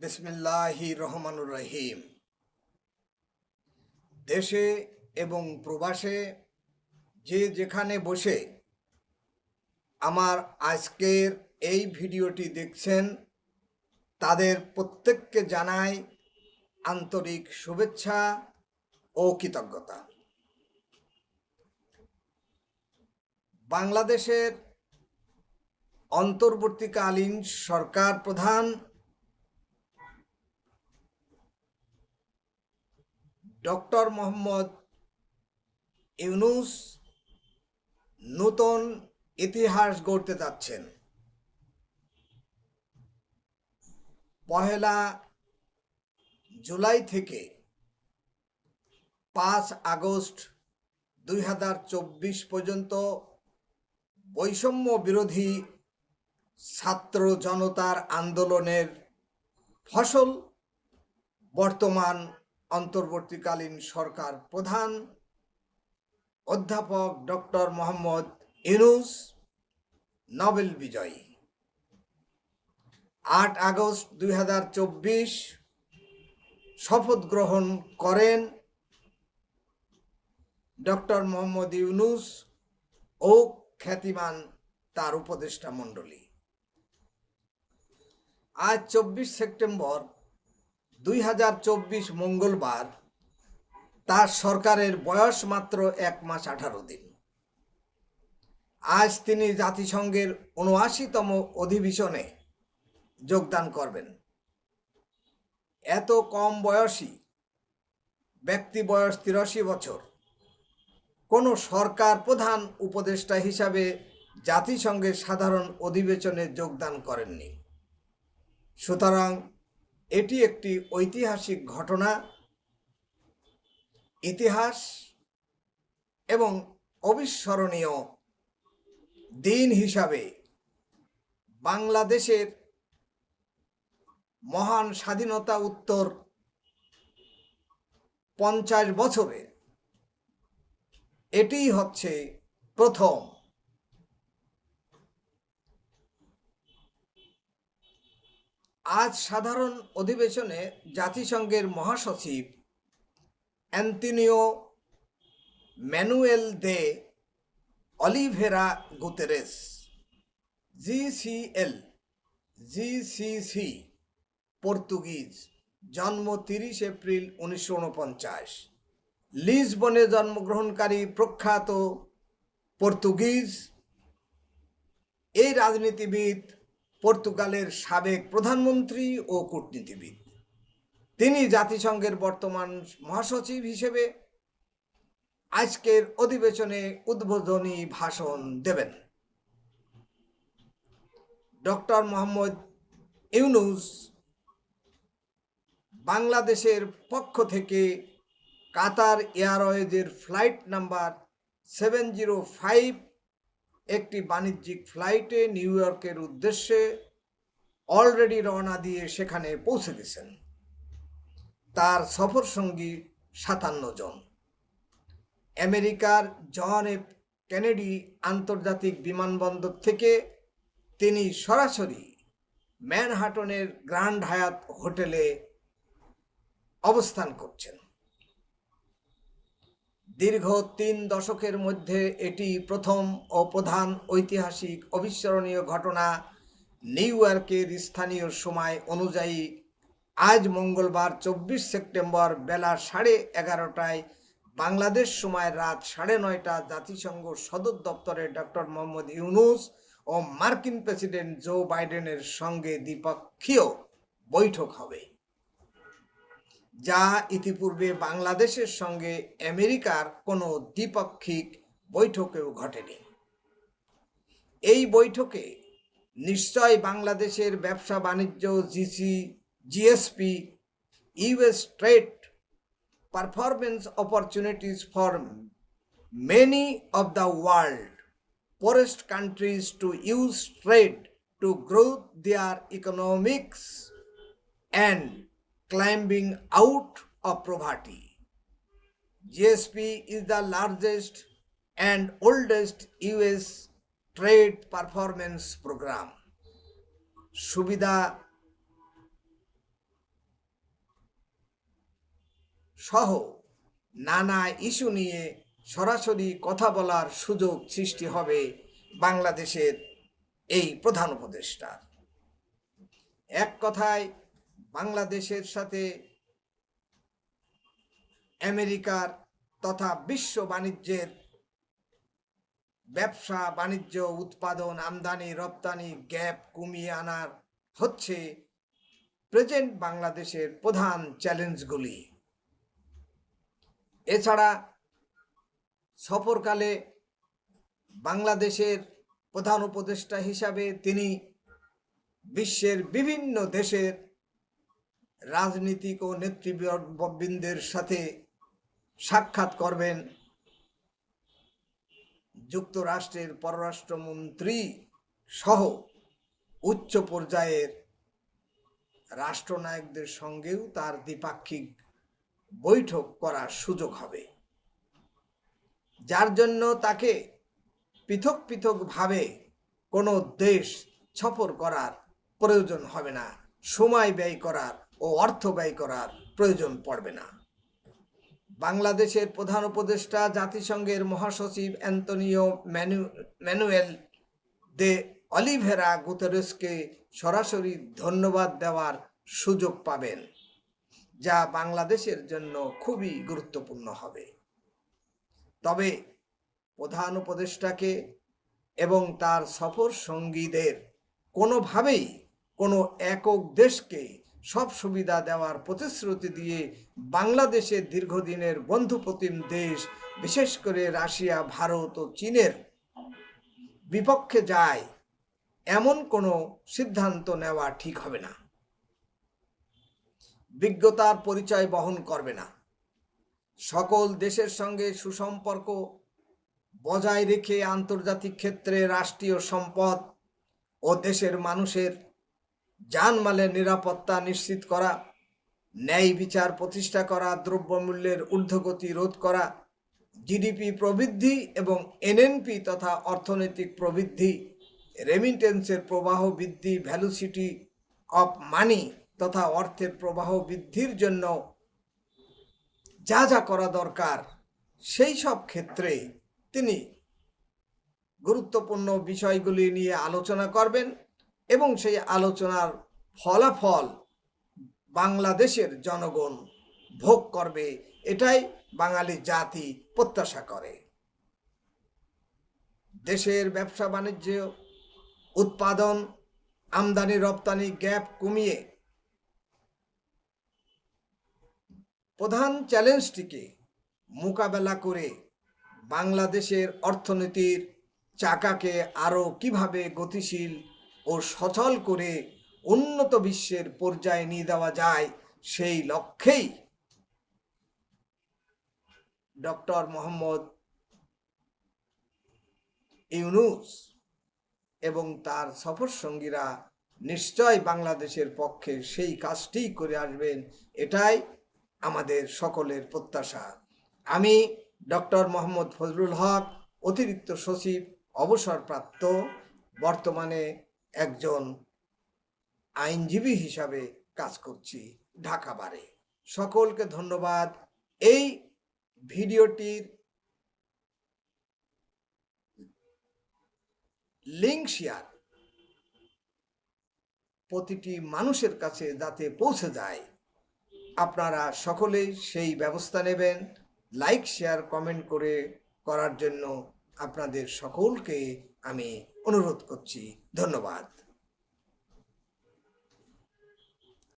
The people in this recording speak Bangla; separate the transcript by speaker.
Speaker 1: বিসমিল্লাহি রহমানুর রহিম। দেশে এবং প্রবাসে যে যেখানে বসে আমার আজকের এই ভিডিওটি দেখছেন, তাদের প্রত্যেককে জানাই আন্তরিক শুভেচ্ছা ও কৃতজ্ঞতা। বাংলাদেশের অন্তর্বর্তীকালীন সরকার প্রধান ডক্টর মোহাম্মদ ইউনুস নূতন ইতিহাস গড়তে যাচ্ছেন। পহেলা জুলাই থেকে পাঁচ আগস্ট দুই হাজার চব্বিশ পর্যন্ত বৈষম্য বিরোধী ছাত্র জনতার আন্দোলনের ফসল বর্তমান অন্তর্বর্তীকালীন সরকার প্রধান অধ্যাপক ডক্টর মোহাম্মদ ইনুস নোবেল বিজয়ী। আট আগস্ট দুই হাজার চব্বিশ শপথ গ্রহণ করেন ডক্টর মোহাম্মদ ইউনুস ও খ্যাতিমান তার উপদেষ্টা মণ্ডলী। আজ চব্বিশ সেপ্টেম্বর দুই হাজার চব্বিশ মঙ্গলবার তার সরকারের বয়স মাত্র এক মাস আঠারো দিন। আজ তিনি জাতিসংঘের উনআশিতম অধিবেশনে যোগদান করবেন। এত কম বয়সী ব্যক্তি বয়স তিরাশি বছর, কোনো সরকার প্রধান উপদেষ্টা হিসাবে জাতিসংঘের সাধারণ অধিবেশনে যোগদান করেননি। সুতরাং এটি একটি ঐতিহাসিক ঘটনা, ইতিহাস এবং অবিস্মরণীয় দিন হিসাবে বাংলাদেশের মহান স্বাধীনতা উত্তর পঞ্চাশ বছরে এটিই হচ্ছে প্রথম। আজ সাধারণ অধিবেশনে জাতিসংঘের মহাসচিব Antonio Manuel de Oliveira Guterres GCL GCC Portuguese, জন্ম তিরিশ এপ্রিল উনিশশো উনপঞ্চাশ, লিসবনে জন্মগ্রহণকারী প্রখ্যাত পর্তুগিজ, এই রাজনীতিবিদ পর্তুগালের সাবেক প্রধানমন্ত্রী ও কূটনীতিবিদ। তিনি জাতিসংঘের বর্তমান মহাসচিব হিসেবে আজকের অধিবেশনে উদ্বোধনী ভাষণ দেবেন। ডক্টর মোহাম্মদ ইউনুস বাংলাদেশের পক্ষ থেকে Qatar এয়ারওয়েজের flight number seven zero five একটি বাণিজ্যিক ফ্লাইটে নিউ ইয়র্কের উদ্দেশ্যে অলরেডি রওনা দিয়ে সেখানে পৌঁছে গেছেন। তার সফর সঙ্গী সাতান্ন জন। আমেরিকার জন এফ কেনেডি আন্তর্জাতিক বিমানবন্দর থেকে তিনি সরাসরি ম্যানহাটনের গ্র্যান্ড হায়াত হোটেলে অবস্থান করছেন। দীর্ঘ তিন দশকের মধ্যে এটি প্রথম ও প্রধান ঐতিহাসিক অবিস্মরণীয় ঘটনা নিউ ইয়র্কের স্থানীয় সময় অনুযায়ী আজ মঙ্গলবার চব্বিশ সেপ্টেম্বর বেলা সাড়ে এগারোটায় বাংলাদেশ সময় রাত সাড়ে নয়টা জাতিসংঘ সদর দপ্তরে ডক্টর মোহাম্মদ ইউনুস ও মার্কিন প্রেসিডেন্ট জো বাইডেনের সঙ্গে দ্বিপক্ষীয় বৈঠক হবে। যা ইতিপূর্বে বাংলাদেশের সঙ্গে আমেরিকার কোনো দ্বিপাক্ষিক বৈঠকেও ঘটেনি। এই বৈঠকে নিশ্চয় বাংলাদেশের ব্যবসা বাণিজ্য, GC, GSP, US trade performance opportunities for many of the world poorest countries to use trade to grow their economics and climbing out of poverty. GSP is the largest and oldest US trade performance program. সুবিধা সহ নানা ইস্যু নিয়ে সরাসরি কথা বলার সুযোগ সৃষ্টি হবে বাংলাদেশের এই প্রধান উপদেষ্টার এক কথায় বাংলাদেশের সাথে আমেরিকার তথা বিশ্ব বাণিজ্যের ব্যবসা, বাণিজ্য, উৎপাদন, আমদানি, রপ্তানি, গ্যাপ কমিয়ে আনার হচ্ছে প্রেজেন্ট বাংলাদেশের প্রধান চ্যালেঞ্জগুলি। এছাড়া সফরকালে বাংলাদেশের প্রধান উপদেষ্টা হিসাবে তিনি বিশ্বের বিভিন্ন দেশের রাজনীতিক ও নেতৃবৃন্দের সাথে সাক্ষাৎ করবেন যুক্তরাষ্ট্রের পররাষ্ট্রমন্ত্রী সহ উচ্চ পর্যায়ের রাষ্ট্রনায়কদের সঙ্গেও তার দ্বিপাক্ষিক বৈঠক করার সুযোগ হবে। যার জন্য তাকে পৃথক পৃথকভাবে কোনো দেশ সফর করার প্রয়োজন হবে না, সময় ব্যয় করার ও অর্থ ব্যয় করার প্রয়োজন পড়বে না। বাংলাদেশের প্রধান উপদেষ্টা জাতিসংঘের মহাসচিব অ্যান্তনিও ম্যানু ম্যানুয়েল দে অলিভেরা গুতেরেসকে সরাসরি ধন্যবাদ দেওয়ার সুযোগ পাবেন, যা বাংলাদেশের জন্য খুবই গুরুত্বপূর্ণ হবে। তবে প্রধান উপদেষ্টাকে এবং তার সফর সঙ্গীদের কোনোভাবেই কোনো একক দেশকে সব সুবিধা দেওয়ার প্রতিশ্রুতি দিয়ে বাংলাদেশের দীর্ঘদিনের বন্ধুপ্রতিম দেশ, বিশেষ করে রাশিয়া, ভারত ও চীনের বিপক্ষে যায়, এমন কোনো সিদ্ধান্ত নেওয়া ঠিক হবে না। বিজ্ঞতার পরিচয় বহন করবে না। সকল দেশের সঙ্গে সুসম্পর্ক বজায় রেখে আন্তর্জাতিক ক্ষেত্রে রাষ্ট্রীয় সম্পদ ও দেশের মানুষের জানমালের নিরাপত্তা নিশ্চিত করা, ন্যায় বিচার প্রতিষ্ঠা করা, দ্রব্যমূল্যের ঊর্ধ্বগতি রোধ করা জিডিপি প্রবৃদ্ধি এবং এনএনপি তথা অর্থনৈতিক প্রবৃদ্ধি রেমিটেন্সের প্রবাহ বৃদ্ধি ভ্যালুসিটি অফ মানি তথা অর্থের প্রবাহ বৃদ্ধির জন্য যা যা করা দরকার, সেই সব ক্ষেত্রে তিনি গুরুত্বপূর্ণ বিষয়গুলি নিয়ে আলোচনা করবেন। এবং সেই আলোচনার ফলাফল বাংলাদেশের জনগণ ভোগ করবে, এটাই বাঙালি জাতি প্রত্যাশা করে। দেশের ব্যবসা বাণিজ্য, উৎপাদন, আমদানি, রপ্তানি গ্যাপ কমিয়ে প্রধান চ্যালেঞ্জটিকে মোকাবেলা করে বাংলাদেশের অর্থনীতির চাকাকে আরও কীভাবে গতিশীল ও সচল করে উন্নত বিশ্বের পর্যায়ে নিয়ে দেওয়া যায় সেই লক্ষ্যেই ডক্টর মোহাম্মদ ইউনুস এবং তার সফর সঙ্গীরা নিশ্চয় বাংলাদেশের পক্ষে সেই কাজটিই করে আসবেন। এটাই আমাদের সকলের প্রত্যাশা। আমি ডক্টর মোহাম্মদ ফজলুল হক, অতিরিক্ত সচিব, অবসরপ্রাপ্ত, বর্তমানে একজন আইনজীবী হিসাবে কাজ করছি ঢাকা বারে। সকলকে ধন্যবাদ। এই ভিডিওটির লিঙ্ক শেয়ার প্রতিটি মানুষের কাছে যাতে পৌঁছে যায়, আপনারা সকলেই সেই ব্যবস্থা নেবেন। লাইক, শেয়ার, কমেন্ট করে করার জন্য আপনাদের সকলকে আমি অনুরোধ করছি। ধন্যবাদ।